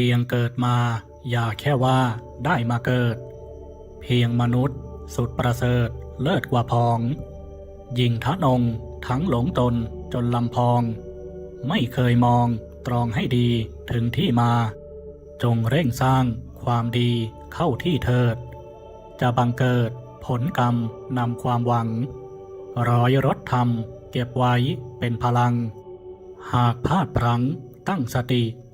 เพียงเกิดมา อย่าแค่ว่าได้มาเกิด เพียงมนุษย์ สุดประเสริฐเลิศกว่าพอง ยิงทะนง ทั้งหลงตนจนลำพอง ไม่เคยมองตรองให้ดีถึงที่มา จงเร่งสร้างความดีเข้าที่เถิด จะบังเกิดผลกรรมนำความหวัง ร้อยรถธรรมเก็บไว้เป็นพลัง หากพลาดพลั้งตั้งสติ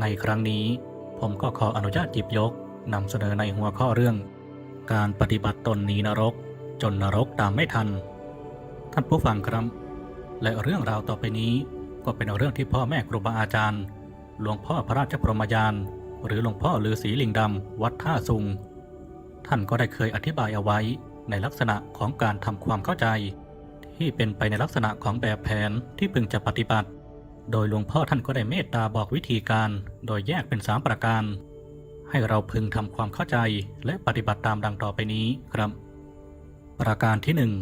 ในครั้งนี้ผมก็ขออนุญาตหยิบยกนำเสนอในหัวข้อเรื่อง การปฏิบัติตนหนีนรก จนนรกตามไม่ทัน ท่านผู้ฟังครับ และเรื่องราวต่อไปนี้ก็เป็นเรื่องที่พ่อแม่ครูบาอาจารย์ หลวงพ่อพระราชพรหมยาน หรือหลวงพ่อฤาษีลิงดำวัดท่าซุง ท่านก็ได้เคยอธิบายเอาไว้ในลักษณะของการทำความเข้าใจ ที่เป็นไปในลักษณะของแบบแผนที่พึงจะปฏิบัติ โดยหลวงพ่อท่านก็ได้เมตตาบอกวิธีการ โดยแยกเป็นสามประการ ให้เราพึงทำความเข้าใจและปฏิบัติตามดังต่อไปนี้ครับ ประการที่หนึ่ง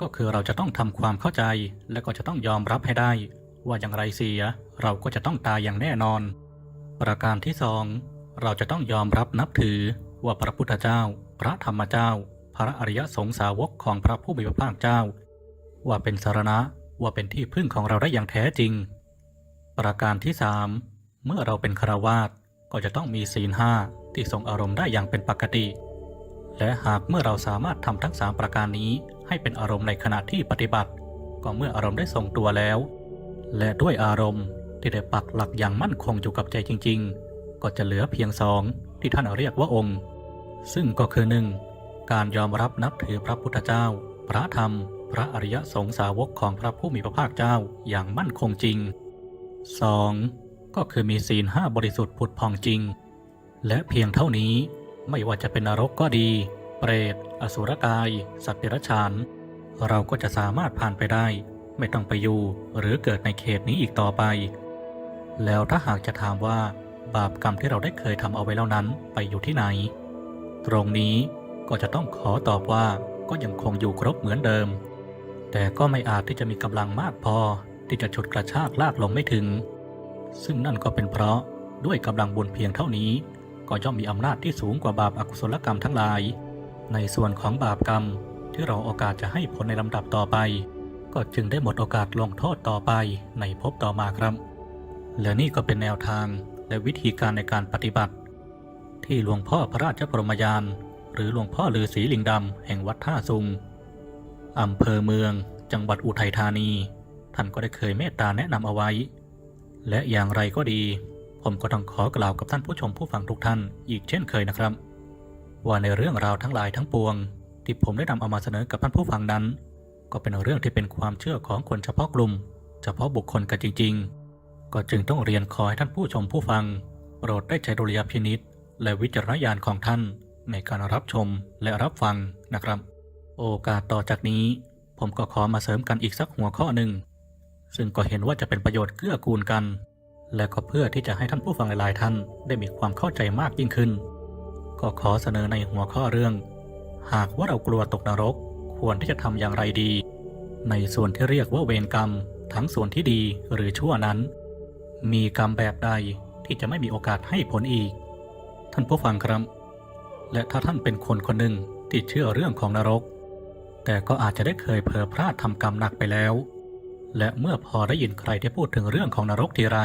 ก็คือเราจะต้องทำความเข้าใจและก็จะต้องยอมรับให้ได้ ว่าอย่างไรเสีย เราก็จะต้องตายอย่างแน่นอน ประการที่สองเราจะต้องยอมรับนับถือว่าพระพุทธเจ้า พระธรรมเจ้า พระอริยสงสาวกของพระผู้มีพระภาคเจ้า ว่าเป็นสารณะว่าเป็นที่พึ่งของเราได้อย่างแท้จริง ประการที่สามเมื่อเราเป็นคารวาสก็จะต้องมีศีลห้าที่ทรงอารมณ์ได้อย่างเป็นปกติ และหากเมื่อเราสามารถทำทั้งสามประการนี้ให้เป็นอารมณ์ในขณะที่ปฏิบัติ ก็เมื่ออารมณ์ได้ทรงตัวแล้ว และด้วยอารมณ์ที่ได้ปักหลักอย่างมั่นคงอยู่กับใจจริง ๆ ก็จะเหลือเพียงสองที่ท่านเรียกว่าองค์ ซึ่งก็คือหนึ่งการยอมรับนับถือพระพุทธเจ้า พระธรรม พระอริยสงสาวกของพระผู้มีพระภาคเจ้าอย่างมั่นคงจริง 2. ก็คือมีศีลห้าบริสุทธิ์ผุดพองจริง และเพียงเท่านี้ไม่ว่าจะเป็นนรกก็ดี เปรต อสุรกาย สัตว์เดรัจฉาน เราก็จะสามารถผ่านไปได้ ไม่ต้องไปอยู่หรือเกิดในเขตนี้อีกต่อไป แล้วถ้าหากจะถามว่า บาปกรรมที่เราได้เคยทำเอาไว้แล้วนั้นไปอยู่ที่ไหน ตรงนี้ก็จะต้องขอตอบว่าก็ยังคงอยู่ครบเหมือนเดิม แต่ก็ไม่อาจที่จะมีกำลังมากพอ ที่จะฉุดกระชากลากลงไม่ถึง ซึ่งนั่นก็เป็นเพราะด้วยกำลังบุญเพียงเท่านี้ ก็ย่อมมีอำนาจที่สูงกว่าบาปอากุศลกรรมทั้งหลาย ในส่วนของบาปกรรมที่เราโอกาสจะให้ผลในลำดับต่อไป ก็จึงได้หมดโอกาสลงโทษต่อไปในภพต่อมาครับ และนี่ก็เป็นแนวทางและวิธีการในการปฏิบัติ ที่หลวงพ่อพระราชพรมยาน หรือหลวงพ่อฤาษีลิงดำแห่งวัดท่าซุงอำเภอเมือง จังหวัดอุทัยธานี ท่านก็ได้เคยเมตตาแนะนำเอาไว้ และอย่างไรก็ดี ผมก็ต้องขอกล่าวกับท่านผู้ชมผู้ฟังทุกท่านอีกเช่นเคยนะครับ ว่าในเรื่องราวทั้งหลายทั้งปวง ที่ผมได้นำเอามาเสนอกับท่านผู้ฟังนั้น ก็เป็นเรื่องที่เป็นความเชื่อของคนเฉพาะกลุ่ม เฉพาะบุคคลกันจริง ๆ ก็จึงต้องเรียนขอให้ท่านผู้ชมผู้ฟัง โปรดได้ใช้ดุลยพินิษและวิจารณญาณของท่านในการรับชมและรับฟังนะครับ โอกาสต่อจากนี้ ผมก็ขอมาเสริมกันอีกสักหัวข้อหนึ่ง ซึ่งก็เห็นว่าจะเป็นประโยชน์เกื้อกูลกัน และก็เพื่อที่จะให้ท่านผู้ฟังหลาย ๆ ท่านได้มีความเข้าใจมากยิ่งขึ้น ก็ขอเสนอในหัวข้อเรื่อง หากว่าเรากลัวตกนรก ควรที่จะทำอย่างไรดี ในส่วนที่เรียกว่าเวรกรรม ทั้งส่วนที่ดีหรือชั่วนั้น มีกรรมแบบใดที่จะไม่มีโอกาสให้ผลอีก ท่านผู้ฟังครับ และถ้าท่านเป็นคนคนหนึ่งที่เชื่อเรื่องของนรก แต่ก็อาจจะได้เคยเผลอพลาดทำกรรมหนักไปแล้ว และเมื่อพอได้ยินใครที่พูดถึงเรื่องของนรกทีไร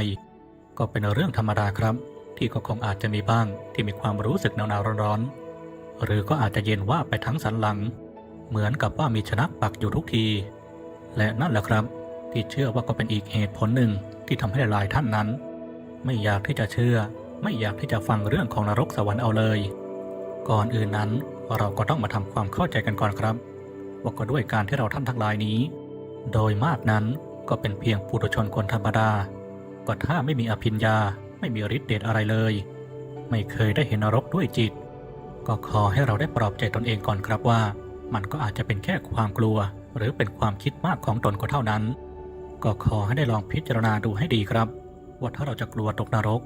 ก็เป็นเรื่องธรรมดาครับ ที่ก็คงอาจจะมีบ้างที่มีความรู้สึกหนาวๆร้อนๆ หรือก็อาจจะเย็นว่าไปทั้งสันหลัง เหมือนกับว่ามีชนะปักอยู่ทุกที และนั่นแหละครับ ที่เชื่อว่าก็เป็นอีกเหตุผลหนึ่งที่ทำให้หลายท่านนั้น ไม่อยากที่จะเชื่อ ไม่อยากที่จะฟังเรื่องของนรกสวรรค์เอาเลย ก่อนอื่นนั้นเราก็ต้องมาทำความเข้าใจกันก่อนครับว่าก็ด้วยการที่เราท่านทั้งหลายนี้ โดยมากนั้นก็เป็นเพียงปุถุชนคนธรรมดา ก็ถ้าไม่มีอภิญญาไม่มีฤทธิ์เดชอะไรเลย ไม่เคยได้เห็นนรกด้วยจิต ก็ขอให้เราได้ปลอบใจตนเองก่อนครับว่า มันก็อาจจะเป็นแค่ความกลัว หรือเป็นความคิดมากของตนก็เท่านั้น ก็ขอให้ได้ลองพิจารณาดูให้ดีครับ ว่าถ้าเราจะกลัวตกนรก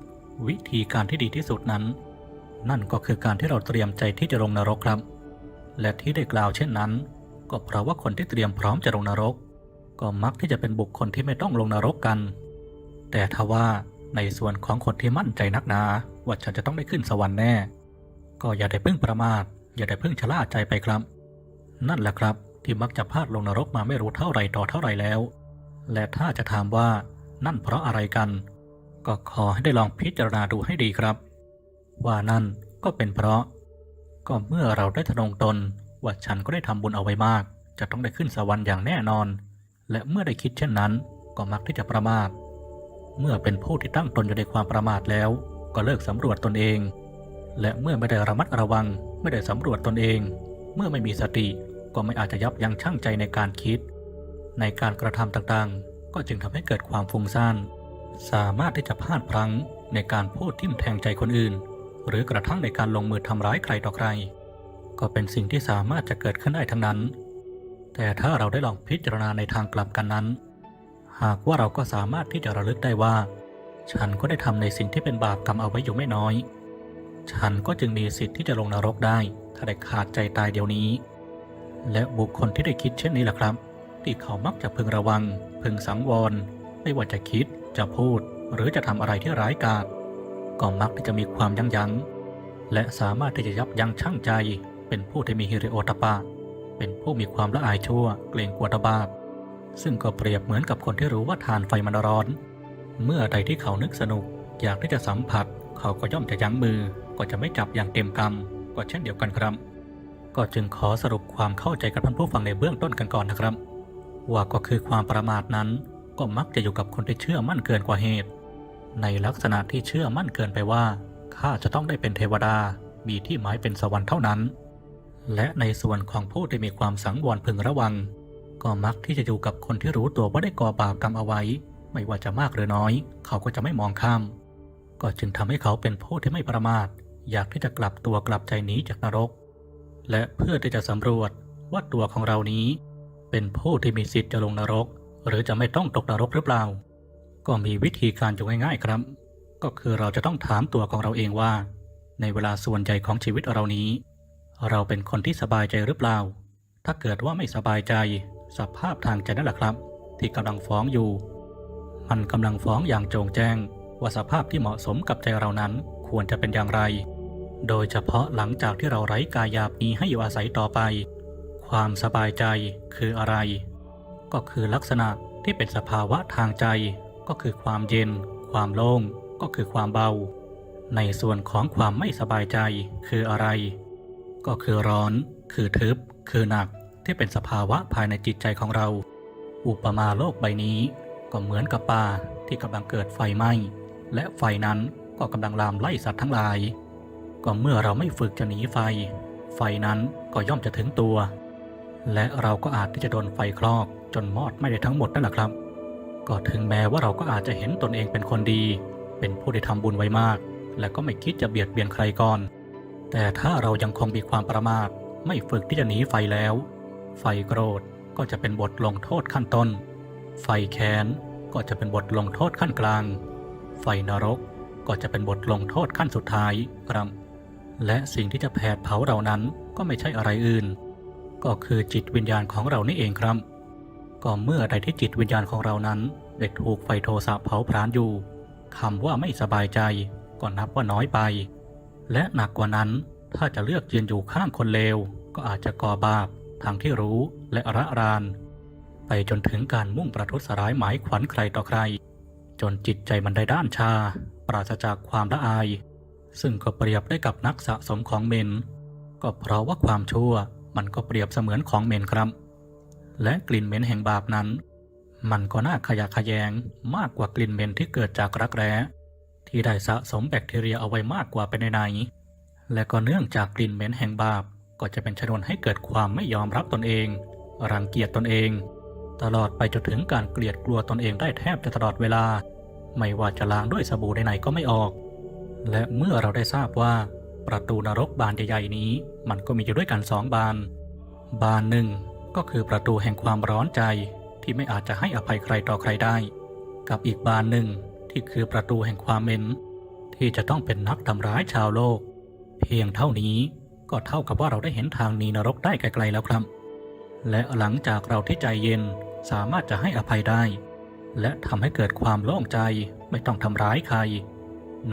วิธีการที่ดีที่สุดนั้น นั่นก็คือการที่เราเตรียมใจที่จะลงนรกครับ และที่ได้กล่าวเช่นนั้น ก็เพราะว่าคนที่เตรียมพร้อมจะลงนรก ก็มักที่จะเป็นบุคคลที่ไม่ต้องลงนรกกัน แต่ถ้าว่าในส่วนของคนที่มั่นใจนักหนาว่าฉันจะต้องได้ขึ้นสวรรค์แน่ ก็อย่าได้พิ่งประมาท อย่าได้พิ่งชะล่าใจไปครับ นั่นแหละครับที่มักจะพลาดลงนรกมาไม่รู้เท่าไรต่อเท่าไรแล้ว และถ้าจะถามว่านั่นเพราะอะไรกัน ก็ขอให้ได้ลองพิจารณาดูให้ดีครับ ว่านั่นก็เป็นเพราะ ก็เมื่อเราได้ทนงตนว่าฉันก็ได้ทำบุญเอาไว้มาก จะต้องได้ขึ้นสวรรค์อย่างแน่นอน และเมื่อได้คิดเช่นนั้นก็มักที่จะประมาท เมื่อเป็นผู้ที่ตั้งตนอยู่ในความประมาทแล้ว ก็เลิกสำรวจตนเอง และเมื่อไม่ได้ระมัดระวัง ไม่ได้สำรวจตนเอง เมื่อไม่มีสติก็ไม่อาจจะยับยั้งชั่งใจในการคิด ในการกระทำต่างๆ ก็จึงทำให้เกิดความฟุ้งซ่านสามารถที่จะพลาดพลั้งในการพูดทิ่มแทงใจคนอื่น หรือกระทั่งในการลงมือทำร้ายใครต่อใคร ก็เป็นสิ่งที่สามารถจะเกิดขึ้นได้ทั้งนั้น แต่ถ้าเราได้ลองพิจารณาในทางกลับกันนั้น หากว่าเราก็สามารถที่จะระลึกได้ว่า ฉันก็ได้ทำในสิ่งที่เป็นบาปกรรมเอาไว้อยู่ไม่น้อย ฉันก็จึงมีสิทธิ์ที่จะลงนรกได้ ถ้าได้ขาดใจตายเดี๋ยวนี้ และบุคคลที่ได้คิดเช่นนี้แหละครับ ที่เขามักจะพึงระวัง พึงสังวร ไม่ว่าจะคิดจะพูด หรือจะทำอะไรที่ร้ายกาจก็มักที่จะมีความยั้งยั้งและสามารถที่จะยับยั้งชั่งใจเป็นผู้ที่มีฮิริโอตปะ เป็นผู้มีความละอายชั่วเกรงกลัวตบาปซึ่งก็เปรียบเหมือนกับคนที่รู้ว่าทานไฟมันร้อน เมื่อใดที่เขานึกสนุก อยากที่จะสัมผัส เขาก็ย่อมจะยั้งมือ ก็จะไม่จับอย่างเต็มกำก็เช่นเดียวกันครับ ก็จึงขอสรุปความเข้าใจกับท่านผู้ฟังในเบื้องต้นกันก่อนนะครับ ว่าก็คือความประมาทนั้นก็มักจะอยู่กับคนที่เชื่อมั่นเกินกว่าเหตุ ในลักษณะที่เชื่อมั่นเกินไปว่าข้าจะต้องได้เป็นเทวดามีที่หมายเป็นสวรรค์เท่านั้น และในส่วนของผู้ที่มีความสังวรพึงระวัง ก็มักที่จะอยู่กับคนที่รู้ตัวว่าได้ก่อบาปกรรมเอาไว้ ไม่ว่าจะมากหรือน้อย เขาก็จะไม่มองข้าม ก็จึงทำให้เขาเป็นผู้ที่ไม่ประมาท อยากที่จะกลับตัวกลับใจหนีจากนรก และเพื่อที่จะสำรวจว่าตัวของเรานี้ เป็นผู้ที่มีสิทธิ์จะลงนรก หรือจะไม่ต้องตกนรกหรือเปล่า ก็มีวิธีการอยู่ง่าย ๆ ครับ ก็คือเราจะต้องถามตัวของเราเองว่า ในเวลาส่วนใหญ่ของชีวิตเรานี้ เราเป็นคนที่สบายใจหรือเปล่า ถ้าเกิดว่าไม่สบายใจ สภาพทางใจนั่นแหละครับ ที่กำลังฟ้องอยู่ มันกำลังฟ้องอย่างโจงแจ้ง ว่าสภาพที่เหมาะสมกับใจเรานั้นควรจะเป็นอย่างไร โดยเฉพาะหลังจากที่เราไร้กายหยาบนี้ให้อยู่อาศัยต่อไป ความสบายใจคืออะไร ก็คือลักษณะที่เป็นสภาวะทางใจ ก็คือความเย็น ความโล่ง ก็คือความเบา ในส่วนของความไม่สบายใจคืออะไร ก็คือร้อน คือทึบ คือหนัก ที่เป็นสภาวะภายในจิตใจของเรา อุปมาโลกใบนี้ ก็เหมือนกับป่าที่กำลังเกิดไฟไหม้ และไฟนั้นก็กำลังลามไล่สัตว์ทั้งหลาย ก็เมื่อเราไม่ฝึกจะหนีไฟ ไฟนั้นก็ย่อมจะถึงตัว และเราก็อาจที่จะโดนไฟคลอกจนมอดไม่ได้ทั้งหมดนั่นแหละครับ ก็ถึงแม้ว่าเราก็อาจจะเห็นตนเองเป็นคนดี เป็นผู้ที่ทำบุญไว้มาก และก็ไม่คิดจะเบียดเบียนใครก่อน แต่ถ้าเรายังคงมีความประมาทไม่ฝึกที่จะหนีไฟแล้ว ไฟโกรธก็จะเป็นบทลงโทษขั้นต้น ไฟแค้นก็จะเป็นบทลงโทษขั้นกลาง ไฟนรกก็จะเป็นบทลงโทษขั้นสุดท้ายครับ และสิ่งที่จะแผดเผาเรานั้นก็ไม่ใช่อะไรอื่น ก็คือจิตวิญญาณของเรานี่เองครับ ก็เมื่อใดที่จิตวิญญาณของเรานั้นได้ถูกไฟโทสะเผาพรานอยู่คำว่าไม่สบายใจก็นับว่าน้อยไป และหนักกว่านั้นถ้าจะเลือกยืนอยู่ข้างคนเลว ก็อาจจะก่อบาปทางที่รู้และระราน ไปจนถึงการมุ่งประทุษร้ายหมายขวัญใครต่อใคร จนจิตใจมันได้ด้านชา ปราศจากความละอาย ซึ่งก็เปรียบได้กับนักสะสมของเมน ก็เพราะว่าความชั่วมันก็เปรียบเสมือนของเมนครับ และกลิ่นเหม็นแห่งบาปนั้น มันก็น่าขยะขยงมากกว่ากลิ่นเหม็นที่เกิดจากรักแร้ ที่ได้สะสมแบคทีเรียเอาไว้มากกว่าเป็นในและก็เนื่องจากกลิ่นเหม็นแห่งบาปก็จะเป็นชนวนให้เกิดความไม่ยอมรับตนเอง รังเกียจตนเอง ตลอดไปจนถึงการเกลียดกลัวตนเองได้แทบจะตลอดเวลา ไม่ว่าจะล้างด้วยสบู่ใดๆก็ไม่ออก และเมื่อเราได้ทราบว่า ประตูนรกบานใหญ่ๆนี้ มันก็มีอยู่ด้วยกันสองบาน บานหนึ่งก็คือประตูแห่งความร้อนใจที่ไม่อาจจะให้อภัยใครต่อใครได้ กับอีกบานหนึ่ง ที่คือประตูแห่งความเม็นที่จะต้องเป็นนักทำร้ายชาวโลก เพียงเท่านี้ก็เท่ากับว่าเราได้เห็นทางหนีนรกได้ไกลๆแล้วครับ และหลังจากเราที่ใจเย็นสามารถจะให้อภัยได้ และทำให้เกิดความโล่งใจไม่ต้องทำร้ายใคร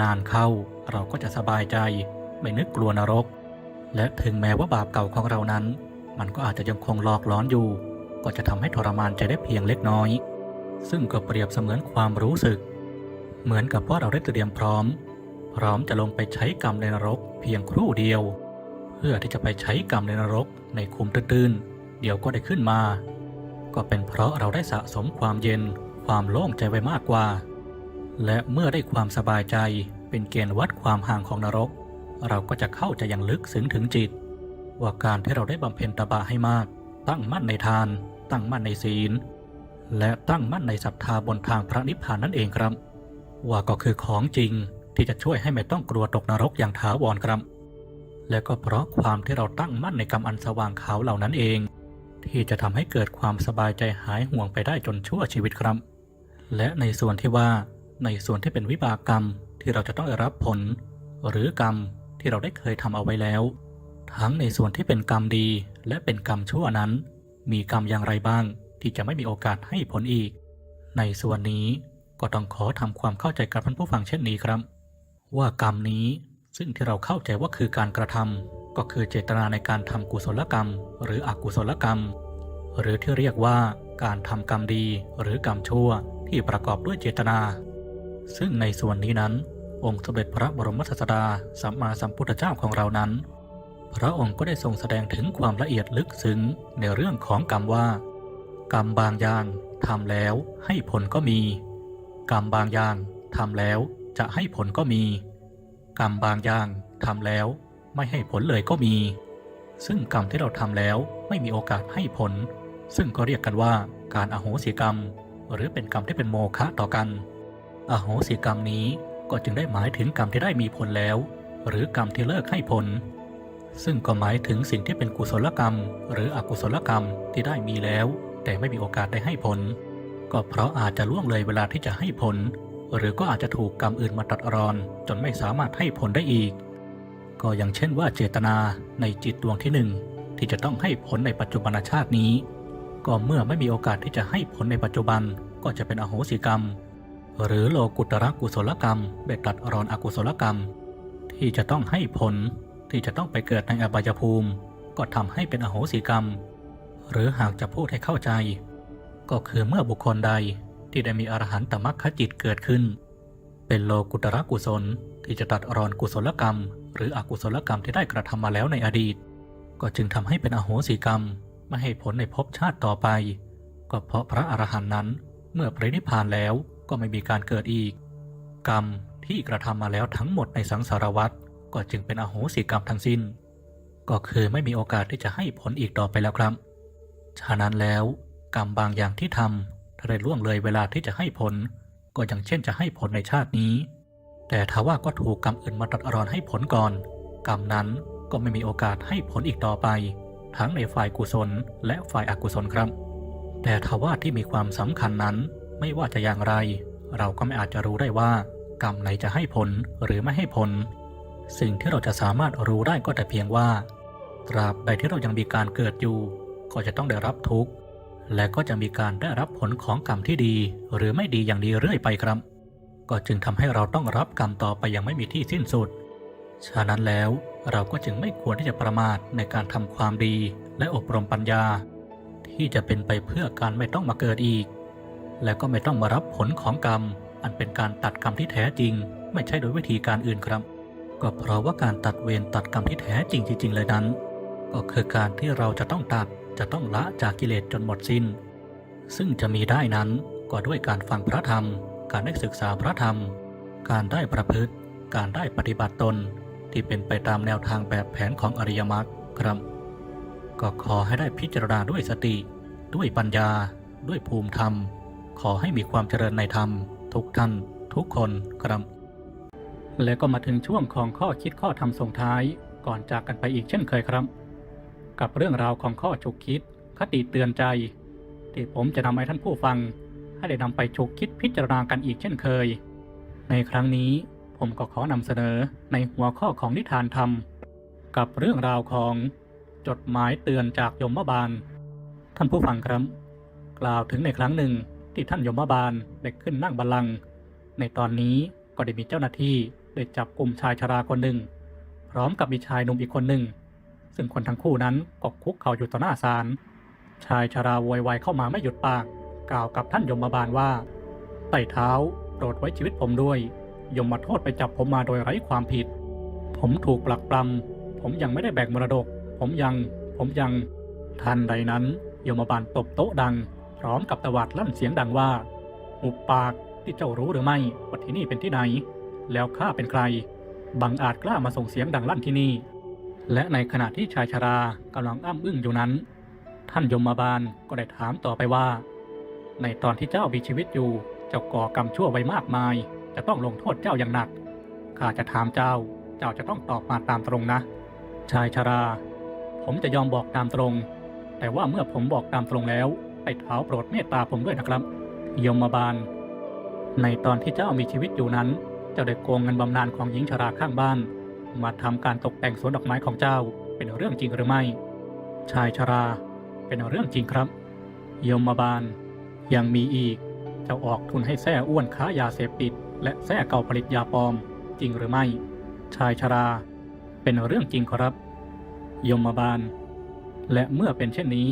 นานเข้าเราก็จะสบายใจ ไม่นึกกลัวนรก และถึงแม้ว่าบาปเก่าของเรานั้น มันก็อาจจะยังคงหลอกล้อนอยู่ ก็จะทำให้ทรมานใจได้เพียงเล็กน้อย ซึ่งก็เปรียบเสมือนความรู้สึก เหมือนกับว่าเราได้เตรียมพร้อม พร้อมจะลงไปใช้กรรมในนรกเพียงครู่เดียว เพื่อที่จะไปใช้กรรมในนรกในคุมตื้นๆเดี๋ยวก็ได้ขึ้นมา ก็เป็นเพราะเราได้สะสมความเย็น ความโล่งใจไว้มากกว่า และเมื่อได้ความสบายใจเป็นเกณฑ์วัดความห่างของนรก เราก็จะเข้าใจอย่างลึกซึ้งถึงจิต ว่าการที่เราได้บำเพ็ญตบะให้มาก ตั้งมั่นในทาน ตั้งมั่นในศีล และตั้งมั่นในศรัทธาบนทางพระนิพพานนั่นเองครับ ว่าก็คือของจริงที่จะช่วยให้ไม่ต้องกลัวตกนรกอย่างถาวรครับ และก็เพราะความที่เราตั้งมั่นในกรรมอันสว่างขาวเหล่านั้นเอง ที่จะทำให้เกิดความสบายใจหายห่วงไปได้จนชั่วชีวิตครับ และในส่วนที่ว่าในส่วนที่เป็นวิบากกรรมที่เราจะต้องได้รับผล หรือกรรมที่เราได้เคยทำเอาไว้แล้ว ทั้งในส่วนที่เป็นกรรมดีและเป็นกรรมชั่วนั้น มีกรรมอย่างไรบ้าง ที่จะไม่มีโอกาสให้ผลอีก ในส่วนนี้ ก็ต้องขอทำความเข้าใจกับท่านผู้ฟังเช่นนี้ครับ ว่ากรรมนี้ซึ่งที่เราเข้าใจว่าคือการกระทำก็คือเจตนาในการทำกุศลกรรม หรืออกุศลกรรม หรือที่เรียกว่าการทำกรรมดีหรือกรรมชั่วที่ประกอบด้วยเจตนา ซึ่งในส่วนนี้นั้น องค์สมเด็จพระบรมศาสดาสัมมาสัมพุทธเจ้าของเรานั้น พระองค์ก็ได้ทรงแสดงถึงความละเอียดลึกซึ้งในเรื่องของกรรมว่า กรรมบางอย่างทำแล้วให้ผลก็มี กรรมบางอย่างทำแล้วจะให้ผลก็มี กรรมบางอย่างทำแล้วไม่ให้ผลเลยก็มี ซึ่งกรรมที่เราทำแล้วไม่มีโอกาสให้ผล ซึ่งก็เรียกกันว่าการอโหสิกรรม หรือเป็นกรรมที่เป็นโมฆะต่อกัน อโหสิกรรมนี้ก็จึงได้หมายถึงกรรมที่ได้มีผลแล้ว หรือกรรมที่เลิกให้ผล ซึ่งก็หมายถึงสิ่งที่เป็นกุศลกรรม หรืออกุศลกรรมที่ได้มีแล้ว แต่ไม่มีโอกาสได้ให้ผล ก็เพราะอาจจะล่วงเลยเวลาที่จะให้ผล หรือก็อาจจะถูกกรรมอื่นมาตัดรอน จนไม่สามารถให้ผลได้อีก ก็อย่างเช่นว่าเจตนาในจิตดวงที่หนึ่งที่จะต้องให้ผลในปัจจุบันชาตินี้ ก็เมื่อไม่มีโอกาสที่จะให้ผลในปัจจุบันก็จะเป็นอโหสิกรรม หรือโลกุตระกุศลกรรมเบ็ดตัดรอนอกุศลกรรม ที่จะต้องให้ผลที่จะต้องไปเกิดในอบายภูมิ ก็ทำให้เป็นอโหสิกรรม หรือหากจะพูดให้เข้าใจ ก็คือเมื่อบุคคลใดที่ได้มีอรหันตมรรคจิตเกิดขึ้น เป็นโลกุตระกุศลที่จะตัดรอนกุศลกรรม หรืออกุศลกรรมที่ได้กระทำมาแล้วในอดีต ก็จึงทำให้เป็นอโหสิกรรม ไม่ให้ผลในภพชาติต่อไป ก็เพราะพระอรหันต์นั้นเมื่อปรินิพพานแล้วก็ไม่มีการเกิดอีก กรรมที่กระทำมาแล้วทั้งหมดในสังสารวัฏก็จึงเป็นอโหสิกรรมทั้งสิ้น ก็คือไม่มีโอกาสที่จะให้ผลอีกต่อไปแล้วครับ ฉะนั้นแล้ว กรรมบางอย่างที่ทำถ้าได้ล่วงเลยเวลาที่จะให้ผล ก็อย่างเช่นจะให้ผลในชาตินี้ แต่ถ้าว่าก็ถูกกรรมอื่นมาตัดรอนให้ผลก่อน กรรมนั้นก็ไม่มีโอกาสให้ผลอีกต่อไป ทั้งในฝ่ายกุศลและฝ่ายอกุศลครับ แต่ถ้าว่าที่มีความสำคัญนั้นไม่ว่าจะอย่างไร เราก็ไม่อาจจะรู้ได้ว่า กรรมไหนจะให้ผลหรือไม่ให้ผล สิ่งที่เราจะสามารถรู้ได้ก็แต่เพียงว่า ตราบใดที่เรายังมีการเกิดอยู่ ก็จะต้องได้รับทุกข์ และก็จะมีการได้รับผลของกรรมที่ดี หรือไม่ดีอย่างดีเรื่อยไปครับ ก็จึงทำให้เราต้องรับกรรมต่อไปยังไม่มีที่สิ้นสุด ฉะนั้นแล้วเราก็จึงไม่ควรที่จะประมาทในการทำความดีและอบรมปัญญา ที่จะเป็นไปเพื่อการไม่ต้องมาเกิดอีก และก็ไม่ต้องมารับผลของกรรม อันเป็นการตัดกรรมที่แท้จริง ไม่ใช่โดยวิธีการอื่นครับ ก็เพราะว่าการตัดเวรตัดกรรมที่แท้จริงจริงๆเลยนั้น ก็คือการที่เราจะต้องตัด จะต้องละจากกิเลสจนหมดสิ้น ซึ่งจะมีได้นั้นก็ด้วยการฟังพระธรรม การได้ศึกษาพระธรรม การได้ประพฤติ การได้ปฏิบัติตนที่เป็นไปตามแนวทางแบบแผนของอริยมรรคครับ ก็ขอให้ได้พิจารณาด้วยสติ ด้วยปัญญา ด้วยภูมิธรรม ขอให้มีความเจริญในธรรม ทุกท่าน ทุกคนครับ และก็มาถึงช่วงของข้อคิดข้อทำส่งท้ายก่อนจากกันไปอีกเช่นเคยครับ กับเรื่องราวของข้อฉุกคิด คติเตือนใจ ที่ผมจะนำให้ท่านผู้ฟัง ให้ได้นำไปฉุกคิดพิจารณากันอีกเช่นเคย ในครั้งนี้ผมก็ขอนำเสนอในหัวข้อของนิทานธรรม กับเรื่องราวของจดหมายเตือนจากยมบาล ท่านผู้ฟังครับ กล่าวถึงในครั้งหนึ่งที่ท่านยมบาลได้ขึ้นนั่งบัลลังก์ในตอนนี้ก็ได้มีเจ้าหน้าที่ได้จับกลุ่มชายชราคนหนึ่ง พร้อมกับมีชายหนุ่มอีกคนหนึ่ง ซึ่งคนทั้งคู่นั้นก็คุกเข่าอยู่ต่อหน้าศาลชายชราโวยวายเข้ามาไม่หยุดปาก กล่าวกับท่านยมบาลว่าไต่เท้าโปรดไว้ชีวิตผมด้วย ยมมาโทษไปจับผมมาโดยไร้ความผิด ผมถูกปลักปลำผมยังไม่ได้แบ่งมรดก ผมยัง ผมยังทันใดนั้นยมบาลตบโต๊ะดัง พร้อมกับตวาดลั่นเสียงดังว่าหุบปากที่เจ้ารู้หรือไม่ว่าที่นี่เป็นที่ไหน แล้วข้าเป็นใคร บังอาจกล้ามาส่งเสียงดังลั่นที่นี่ และในขณะที่ชายชรากำลังอ้ำอึ้งอยู่นั้น ท่านยมบาลก็ได้ถามต่อไปว่า ในตอนที่เจ้ามีชีวิตอยู่เจ้าก่อกรรมชั่วไว้มากมาย จะต้องลงโทษเจ้าอย่างหนัก ข้าจะถามเจ้า เจ้าจะต้องตอบมาตามตรงนะ ชายชรา ผมจะยอมบอกตามตรง แต่ว่าเมื่อผมบอกตามตรงแล้วไอ้เท้าโปรดเมตตาผมด้วยนะครับ ยมบาล ในตอนที่เจ้ามีชีวิตอยู่นั้น เจ้าได้โกงเงินบำนาญของหญิงชราข้างบ้าน มาทำการตกแต่งสวนดอกไม้ของเจ้าเป็นเรื่องจริงหรือไม่ ชายชรา เป็นเรื่องจริงครับยมบาล ยังมีอีกเจ้าออกทุนให้แท้อ้วนค้ายาเสพติด และแท้เก่าผลิตยาปลอม จริงหรือไม่ ชายชรา เป็นเรื่องจริงครับ ยมบาล และเมื่อเป็นเช่นนี้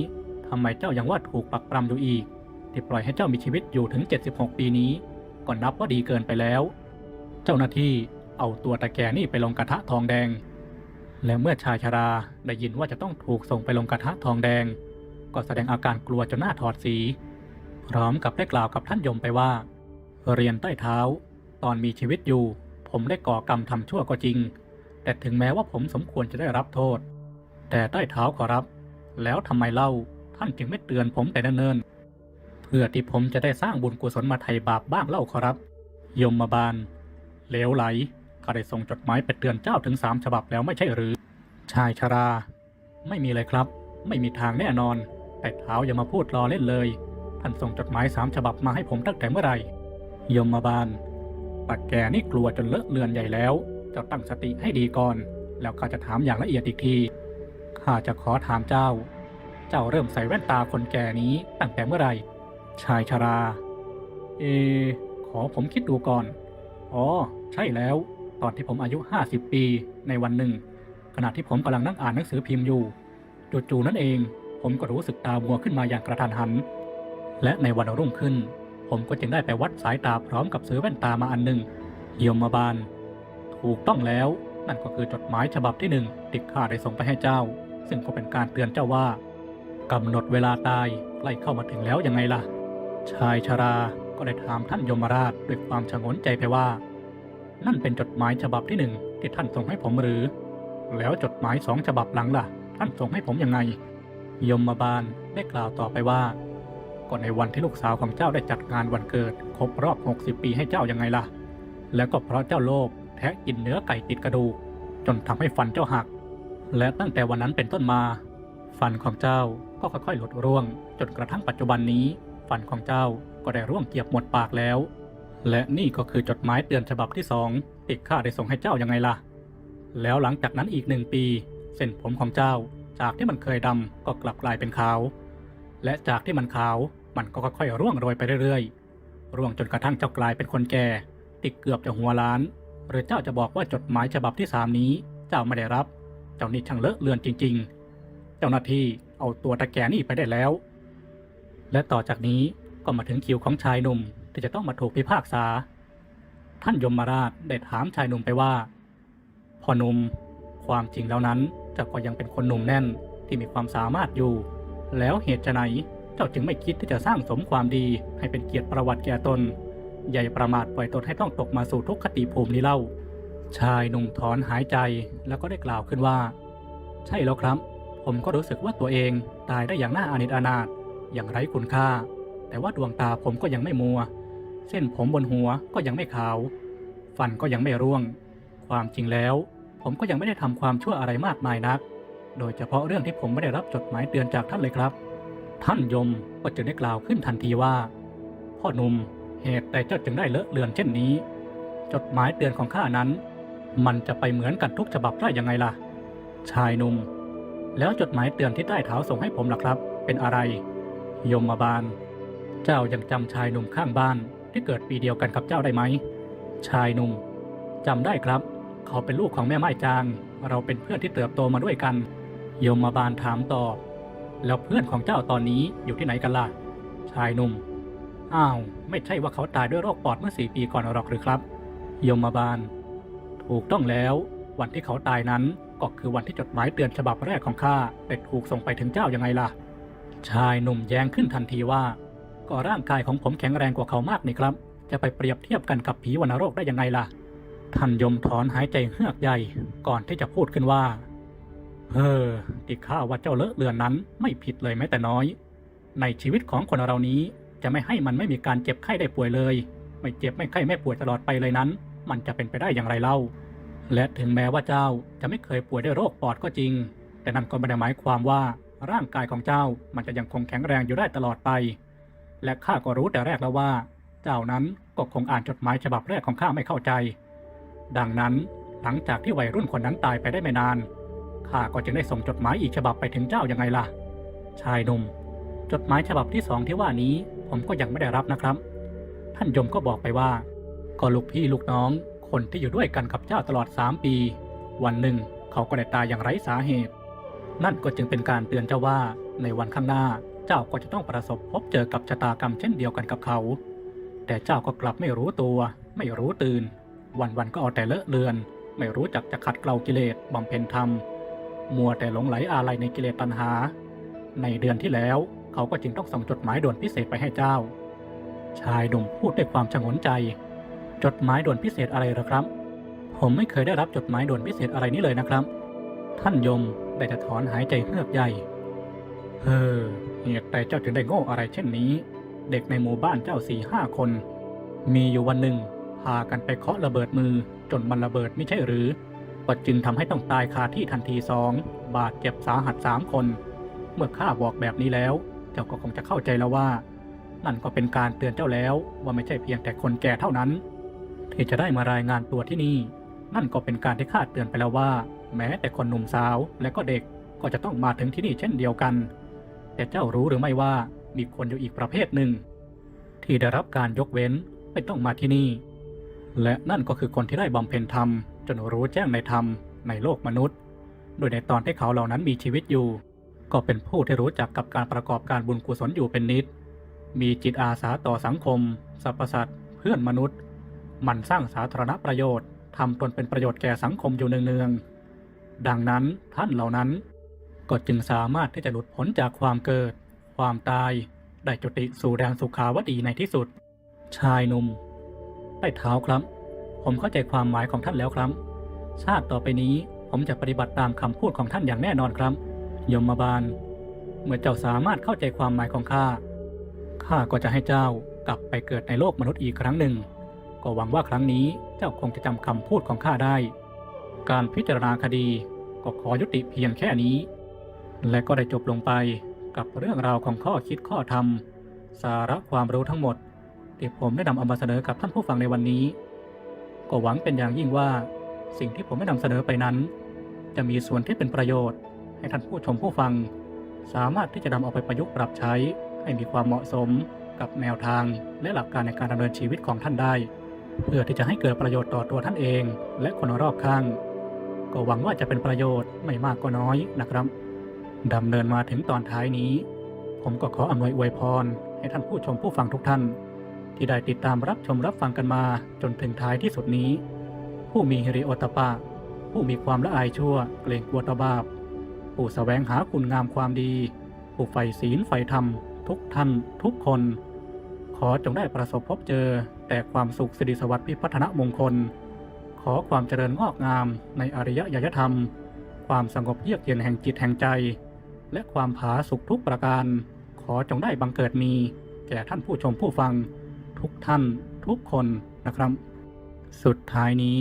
ทำไมเจ้ายังว่าถูกปักปรำอยู่อีก ที่ปล่อยให้เจ้ามีชีวิตอยู่ถึง 76 ปีนี้ก็นับว่าดีเกินไปแล้ว เจ้าหน้าที่ เอาตัวตะแกนี่ไปลงกระทะทองแดง และเมื่อชายชราได้ยินว่าจะต้องถูกส่งไปลงกระทะทองแดง ก็แสดงอาการกลัวจนหน้าถอดสี พร้อมกับได้กล่าวกับท่านยมไปว่า เรียนใต้เท้า ตอนมีชีวิตอยู่ ผมได้ก่อกรรมทำชั่วก็จริง แต่ถึงแม้ว่าผมสมควรจะได้รับโทษ แต่ใต้เท้าขอรับ แล้วทำไมเล่าท่านจึงไม่เตือนผมแต่เนิ่นๆเพื่อที่ผมจะได้สร้างบุญกุศลมาไถ่บาปบ้างเล่าขอรับ ยมบาลเลวไหล ข้าได้ส่งจดหมายไปเตือนเจ้าถึงสามฉบับแล้วไม่ใช่หรือ ชายชรา ไม่มีเลยครับ ไม่มีทางแน่นอน แต่เท้าอย่ามาพูดรอเล่นเลย ท่านส่งจดหมายสามฉบับมาให้ผมตั้งแต่เมื่อไหร่ ยมบาลปักแกนี่กลัวจนเลอะเลือนใหญ่แล้ว เจ้าตั้งสติให้ดีก่อน แล้วข้าจะถามอย่างละเอียดอีกที ข้าจะขอถามเจ้า เจ้าเริ่มใส่แว่นตาคนแก่นี้ตั้งแต่เมื่อไหร่ ชายชรา เอ ขอผมคิดดูก่อน อ๋อ ใช่แล้ว ตอนที่ผมอายุ 50 ปีในวันหนึ่ง ขณะที่ผมกำลังนั่งอ่านหนังสือพิมพ์อยู่จู่ๆนั่นเอง ผมก็รู้สึกตามัวขึ้นมาอย่างกระทันหัน และในวันรุ่งขึ้น ผมก็จึงได้ไปวัดสายตาพร้อมกับซื้อแว่นตามาอันหนึ่งยมบาลถูกต้องแล้วนั่นก็คือจดหมายฉบับที่หนึ่งที่ข้าได้ส่งไปให้เจ้า ซึ่งก็เป็นการเตือนเจ้าว่ากำหนดเวลาตายใกล้เข้ามาถึงแล้วยังไงล่ะ ชายชราก็ได้ถามท่านยมราชด้วยความชงนใจไปว่า นั่นเป็นจดหมายฉบับที่หนึ่งที่ท่านส่งให้ผมหรือ แล้วจดหมายสองฉบับหลังล่ะ ท่านส่งให้ผมยังไง ยมบาลได้กล่าวต่อไปว่า ก็ในวันที่ลูกสาวของเจ้าได้จัดงานวันเกิด ครบรอบ 60 ปีให้เจ้ายังไงล่ะ แล้วก็เพราะเจ้าโลภแทะกินเนื้อไก่ติดกระดูก จนทำให้ฟันเจ้าหัก และตั้งแต่วันนั้นเป็นต้นมา ฟันของเจ้าก็ค่อยๆหลุดร่วง จนกระทั่งปัจจุบันนี้ ฟันของเจ้าก็ได้ร่วงเกียบหมดปากแล้ว และนี่ก็คือจดหมายเตือนฉบับที่สองที่ข้าได้ส่งให้เจ้ายังไงล่ะ แล้วหลังจากนั้นอีกหนึ่งปี เส้นผมของเจ้าจากที่มันเคยดำก็กลับกลายเป็นขาว และจากที่มันขาวมันก็ค่อยๆร่วงโรยไปเรื่อยๆ ร่วงจนกระทั่งเจ้ากลายเป็นคนแก่ติดเกือบจะหัวล้าน หรือเจ้าจะบอกว่าจดหมายฉบับที่สามนี้ เจ้าไม่ได้รับ เจ้านี่ช่างเลอะเลือนจริง ๆ เจ้าหน้าที่เอาตัวตะแกนี่ไปได้แล้ว และต่อจากนี้ก็มาถึงคิวของชายหนุ่ม ที่จะต้องมาถูกพิพากษา ท่านยมราชได้ถามชายหนุ่มไปว่าพ่อหนุ่มความจริงแล้วนั้นเจ้าก็ยังเป็นคนหนุ่มแน่นที่มีความสามารถอยู่ แล้วเหตุไฉนเจ้าจึงไม่คิดที่จะสร้างสมความดีให้เป็นเกียรติประวัติแก่ตน ใหญ่ประมาทปล่อยตนให้ต้องตกมาสู่ทุกขติภูมินี้เล่า ชายหนุ่มถอนหายใจแล้วก็ได้กล่าวขึ้นว่า ใช่แล้วครับ ผมก็รู้สึกว่าตัวเองตายได้อย่างน่าอานิจอนาถอย่างไร้คุณค่า แต่ว่าดวงตาผมก็ยังไม่มัว เส้นผมบนหัวก็ยังไม่ขาว ฟันก็ยังไม่ร่วง ความจริงแล้ว ผมก็ยังไม่ได้ทำความชั่วอะไรมากมายนัก โดยเฉพาะเรื่องที่ผมไม่ได้รับจดหมายเตือนจากท่านเลยครับ ท่านยมก็จึงได้กล่าวขึ้นทันทีว่า พ่อหนุ่มเหตุใดเจ้าจึงได้เลอะเลือนเช่นนี้ จดหมายเตือนของข้านั้น มันจะไปเหมือนกันทุกฉบับได้ยังไงล่ะ ชายหนุ่ม แล้วจดหมายเตือนที่ใต้เท้าส่งให้ผมล่ะครับ เป็นอะไร ยมมาบาล เจ้ายังจำชายหนุ่มข้างบ้าน ที่เกิดปีเดียวกันกับเจ้าได้ไหม ชายหนุ่มจำได้ครับ เขาเป็นลูกของแม่ไม้จาง เราเป็นเพื่อนที่เติบโตมาด้วยกันยมมาบาลถามต่อ แล้วเพื่อนของเจ้าตอนนี้อยู่ที่ไหนกันล่ะ ชายหนุ่ม อ้าว ไม่ใช่ว่าเขาตายด้วยโรคปอดเมื่อสี่ปีก่อนหรอกหรือครับยมมาบาล ถูกต้องแล้ว วันที่เขาตายนั้นก็คือวันที่จดหมายเตือนฉบับแรกของข้าได้ถูกส่งไปถึงเจ้ายังไงล่ะ ชายหนุ่มแย้งขึ้นทันทีว่า ก็ร่างกายของผมแข็งแรงกว่าเขามากนี่ครับ จะไปเปรียบเทียบกันกับผีวัณโรคได้ยังไงล่ะ ท่านยมถอนหายใจเฮือกใหญ่ก่อนที่จะพูดขึ้นว่าเฮ้อที่ข้าว่าเจ้าเลอะเลือนนั้นไม่ผิดเลยแม้แต่น้อย ในชีวิตของคนเรานี้จะไม่ให้มันไม่มีการเจ็บไข้ได้ป่วยเลย ไม่เจ็บไม่ไข้ไม่ป่วยตลอดไปเลยนั้น มันจะเป็นไปได้อย่างไรเล่า และถึงแม้ว่าเจ้าจะไม่เคยป่วยด้วยโรคปอดก็จริง แต่นั่นก็ไม่ได้หมายความว่าร่างกายของเจ้ามันจะยังคงแข็งแรงอยู่ได้ตลอดไป และข้าก็รู้แต่แรกแล้วว่า เจ้านั้นก็คงอ่านจดหมายฉบับแรกของข้าไม่เข้าใจ ดังนั้นหลังจากที่วัยรุ่นคนนั้นตายไปได้ไม่นานข้าก็จึงได้ส่งจดหมายอีกฉบับไปถึงเจ้ายังไงล่ะ ชายหนุ่ม จดหมายฉบับที่สองที่ว่านี้ผมก็ยังไม่ได้รับนะครับ ท่านยมก็บอกไปว่า ก็ลูกพี่ลูกน้อง คนที่อยู่ด้วยกันกับเจ้าตลอดสามปี วันหนึ่งเขาก็ได้ตายอย่างไร้สาเหตุ นั่นก็จึงเป็นการเตือนเจ้าว่าในวันข้างหน้า เจ้าก็จะต้องประสบพบเจอกับชะตากรรมเช่นเดียวกันกับเขา แต่เจ้าก็กลับไม่รู้ตัว ไม่รู้ตื่น วันๆก็เอาแต่เลอะเลือน ไม่รู้จักจะขัดเกลากิเลสบำเพ็ญธรรม มัวแต่หลงไหลอาลัยในกิเลสตัณหา ในเดือนที่แล้วเขาก็จึงต้องส่งจดหมายด่วนพิเศษไปให้เจ้า ชายหนุ่มพูดด้วยความชงนใจ จดหมายด่วนพิเศษอะไรหรอครับ ผมไม่เคยได้รับจดหมายด่วนพิเศษอะไรนี้เลยนะครับ ท่านยมได้แต่ถอนหายใจเฮือกใหญ่เฮ้อ เหตุใดเจ้าถึงได้โง่อะไรเช่นนี้ เด็กในหมู่บ้านเจ้าสี่ห้าคน มีอยู่วันหนึ่งพากันไปเคาะระเบิดมือจนมันระเบิดไม่ใช่หรือก็จึงทำให้ต้องตายคาที่ทันทีสองบาดเจ็บสาหัสสามคน เมื่อข้าบอกแบบนี้แล้ว เจ้าก็คงจะเข้าใจแล้วว่า นั่นก็เป็นการเตือนเจ้าแล้วว่าไม่ใช่เพียงแต่คนแก่เท่านั้น ที่จะได้มารายงานตัวที่นี่ นั่นก็เป็นการที่ข้าเตือนไปแล้วว่า แม้แต่คนหนุ่มสาวและก็เด็กก็จะต้องมาถึงที่นี่เช่นเดียวกัน แต่เจ้ารู้หรือไม่ว่ามีคนอยู่อีกประเภทหนึ่ง ที่ได้รับการยกเว้นไม่ต้องมาที่นี่ และนั่นก็คือคนที่ได้บำเพ็ญธรรม จนรู้แจ้งในธรรมในโลกมนุษย์ โดยในตอนที่เขาเหล่านั้นมีชีวิตอยู่ ก็เป็นผู้ที่รู้จักกับการประกอบการบุญกุศลอยู่เป็นนิด มีจิตอาสาต่อสังคมสรรพสัตว์เพื่อนมนุษย์ มันสร้างสาธารณประโยชน์ทำตนเป็นประโยชน์แก่สังคมอยู่เนืองๆดังนั้นท่านเหล่านั้น ก็จึงสามารถที่จะหลุดพ้นจากความเกิด ความตาย ได้จุติสู่แดนสุขาวดีในที่สุด ชายหนุ่มใต้เท้าครับ ผมเข้าใจความหมายของท่านแล้วครับ ชาติต่อไปนี้ผมจะปฏิบัติตามคำพูดของท่านอย่างแน่นอนครับ ยมบาล เมื่อเจ้าสามารถเข้าใจความหมายของข้า ข้าก็จะให้เจ้ากลับไปเกิดในโลกมนุษย์อีกครั้งหนึ่ง ก็หวังว่าครั้งนี้เจ้าคงจะจำคำพูดของข้าได้ การพิจารณาคดีก็ขอยุติเพียงแค่นี้ และก็ได้จบลงไปกับเรื่องราวของข้อคิดข้อธรรม สาระความรู้ทั้งหมด ที่ผมได้นำเอามาเสนอกับท่านผู้ฟังในวันนี้ ก็หวังเป็นอย่างยิ่งว่า สิ่งที่ผมได้นำเสนอไปนั้น จะมีส่วนที่เป็นประโยชน์ ให้ท่านผู้ชมผู้ฟัง สามารถที่จะนำเอาไปประยุกต์ปรับใช้ ให้มีความเหมาะสมกับแนวทาง และหลักการในการดำเนินชีวิตของท่านได้ เพื่อที่จะให้เกิดประโยชน์ต่อตัวท่านเอง และคนรอบข้าง ก็หวังว่าจะเป็นประโยชน์ไม่มากก็น้อยนะครับ ดำเนินมาถึงตอนท้ายนี้ ผมก็ขออำนวยอวยพร ให้ท่านผู้ชมผู้ฟังทุกท่าน ที่ได้ติดตามรับชมรับฟังกันมาจนถึงท้ายที่สุดนี้ ผู้มีฮิริโอตตปะ ผู้มีความละอายชั่วเกรงกลัวตบาปผู้แสวงหาคุณงามความดี ผู้ใฝ่ศีลใฝ่ธรรม ทุกท่าน ทุกคน ขอจงได้ประสบพบเจอ แต่ความสุขสิริสวัสดิ์พิพัฒนมงคล ขอความเจริญงอกงามในอริยยธรรม ความสงบเยือกเย็นแห่งจิตแห่งใจ และความผาสุขทุกประการ ขอจงได้บังเกิดมี แก่ท่านผู้ชมผู้ฟัง ทุกท่านทุกคนนะครับ สุดท้ายนี้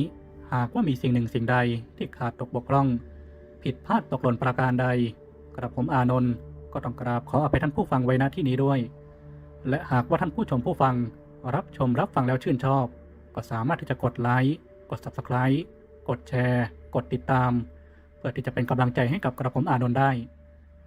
หากว่ามีสิ่งหนึ่งสิ่งใดที่ขาดตกบกพร่อง ผิดพลาดตกหล่นประการใด กระผมอานนท์ก็ต้องกราบขออภัยท่านผู้ฟังไว้ณที่นี้ด้วย และหากว่าท่านผู้ชมผู้ฟัง รับชมรับฟังแล้วชื่นชอบ ก็สามารถที่จะกดไลค์กด Subscribe กดแชร์ กดติดตาม เพื่อที่จะเป็นกำลังใจให้กับกระผมอานนท์ได้